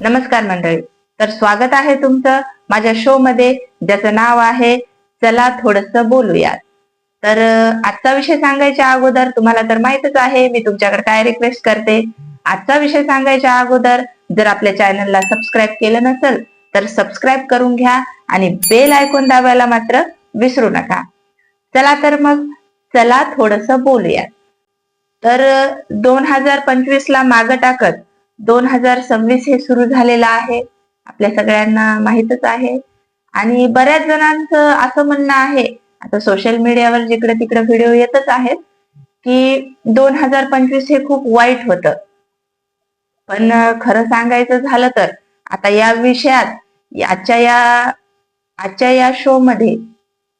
नमस्कार मंडळी. तर स्वागत आहे तुमचं माझ्या शो मध्ये. ज्याचं नाव आहे चला थोडस बोलूयात. तर आजचा विषय सांगायच्या अगोदर तुम्हाला तर माहितच आहे मी तुमच्याकडे काय रिक्वेस्ट करते? आजचा विषय सांगायच्या अगोदर जर आपल्या चॅनलला सबस्क्राईब केलं नसेल तर सबस्क्राईब करून घ्या आणि बेल ऐकून दाबायला मात्र विसरू नका. चला तर मग चला थोडस बोलूयात. तर दोन हजार पंचवीस ला मागं टाकत दोन हजार सव्वीस हे सुरू झालेलं आहे. आपल्या सगळ्यांना माहितच आहे. आणि बऱ्याच जणांचं असं म्हणणं आहे आता सोशल मीडियावर जिकडे तिकडे व्हिडिओ येतच आहेत की दोन हजार पंचवीस हे खूप वाईट होतं. पण खरं सांगायचं झालं तर आता या विषयात आजच्या या आजच्या या शो मध्ये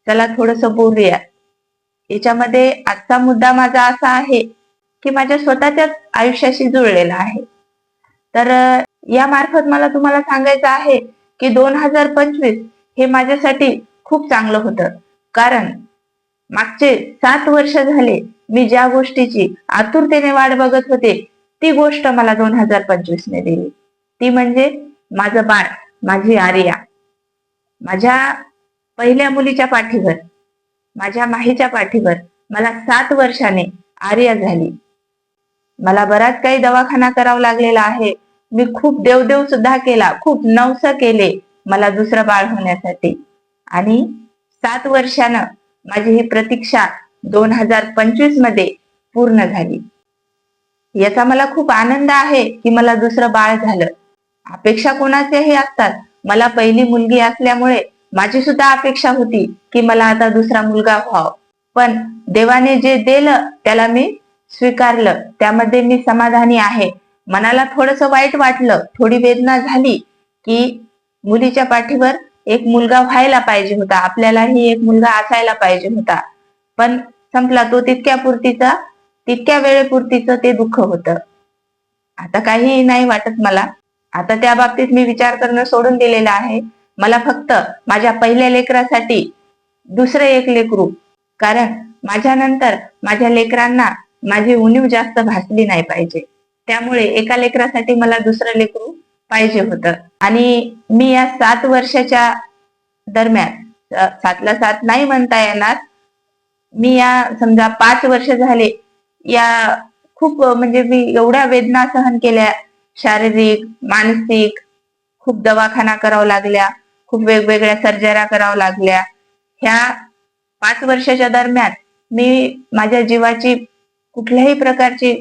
त्याला थोडस बोलूया. याच्यामध्ये आजचा मुद्दा माझा असा आहे की माझ्या स्वतःच्याच आयुष्याशी जुळलेला आहे. तर या मार्फत मला तुम्हाला सांगायचं आहे की दोन हजार पंचवीस हे माझ्यासाठी खूप चांगलं होतं. कारण मागचे सात वर्ष झाले मी ज्या गोष्टीची आतुरतेने वाट बघत होते ती गोष्ट मला दोन हजार पंचवीस ने दिली. ती म्हणजे माझं बाळ माझी आर्या. माझ्या पहिल्या मुलीच्या पाठीवर माझ्या माहीच्या पाठीवर मला सात वर्षाने आर्या झाली. मला बराच काही दवाखाना करावा लागलेला आहे. मी खूप देवदेव सुद्धा केला खूप नवस केले मला दुसरं बाळ होण्यासाठी. आणि सात वर्षानं माझी ही प्रतीक्षा दोन हजार पंचवीसमध्ये पूर्ण झाली. याचा मला खूप आनंद आहे की मला दुसरं बाळ झालं. अपेक्षा कोणाच्याही असतात. मला पहिली मुलगी असल्यामुळे माझी सुद्धा अपेक्षा होती की मला आता दुसरा मुलगा व्हावा. पण देवाने जे दिलं त्याला मी स्वीकारलं. त्यामध्ये मी समाधानी आहे. मनाला थोडस वाईट वाटलं थोडी वेदना झाली की मुलीच्या पाठीवर एक मुलगा व्हायला पाहिजे होता. आपल्यालाही एक मुलगा असायला पाहिजे होता. पण संपला तो तितक्या पुरतीचा तितक्या वेळेपुरतीच ते दुःख होतं. आता काही नाही वाटत मला. आता त्या बाबतीत मी विचार करणं सोडून दिलेलं आहे. मला फक्त माझ्या पहिल्या लेकरासाठी दुसरे एक लेकरू. कारण माझ्यानंतर माझ्या लेकरांना माझी उणीव जास्त भासली नाही पाहिजे. त्यामुळे एका लेकरासाठी मला दुसरं लेकरू पाहिजे होतं. आणि मी या सात वर्षाच्या दरम्यान सातला सात नाही म्हणता येणार मी या समजा पाच वर्ष झाले या खूप म्हणजे मी एवढ्या वेदना सहन केल्या शारीरिक मानसिक खूप दवाखाना करावा लागल्या खूप वेगवेगळ्या सर्जऱ्या कराव्या लागल्या. ह्या पाच वर्षाच्या दरम्यान मी माझ्या जीवाची कुठल्याही प्रकारची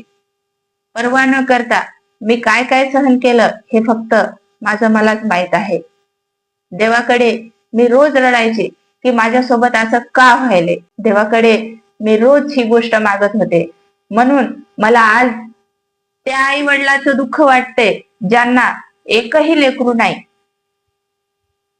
पर्वा न करता मी काय काय सहन केलं हे फक्त माझं मलाच माहीत आहे. देवाकडे मी रोज रडायचे की माझ्यासोबत असं का व्हायले? देवाकडे मी रोज ही गोष्ट मागत होते. म्हणून मला आज त्या आई वडिलाचं दुःख वाटते ज्यांना एकही लेकरू नाही.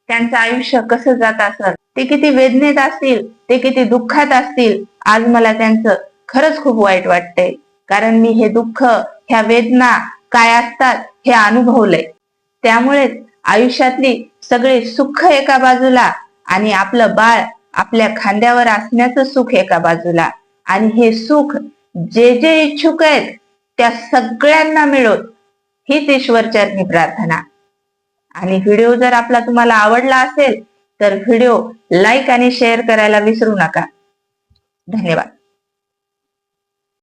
त्यांचं आयुष्य कसं जात असत ते किती वेदनेत असतील ते किती दुःखात असतील आज मला त्यांचं खरंच खूप वाईट वाटतंय. कारण मी हे दुःख ह्या वेदना काय असतात हे अनुभवलंय. त्यामुळेच आयुष्यातली सगळे सुख एका बाजूला आणि आपलं बाळ आपल्या खांद्यावर असण्याचं सुख एका बाजूला. आणि हे सुख जे जे इच्छुक आहेत त्या सगळ्यांना मिळोत हीच ईश्वरचरणी प्रार्थना. आणि व्हिडिओ जर आपला तुम्हाला आवडला असेल तर व्हिडिओ लाईक आणि शेअर करायला विसरू नका. धन्यवाद.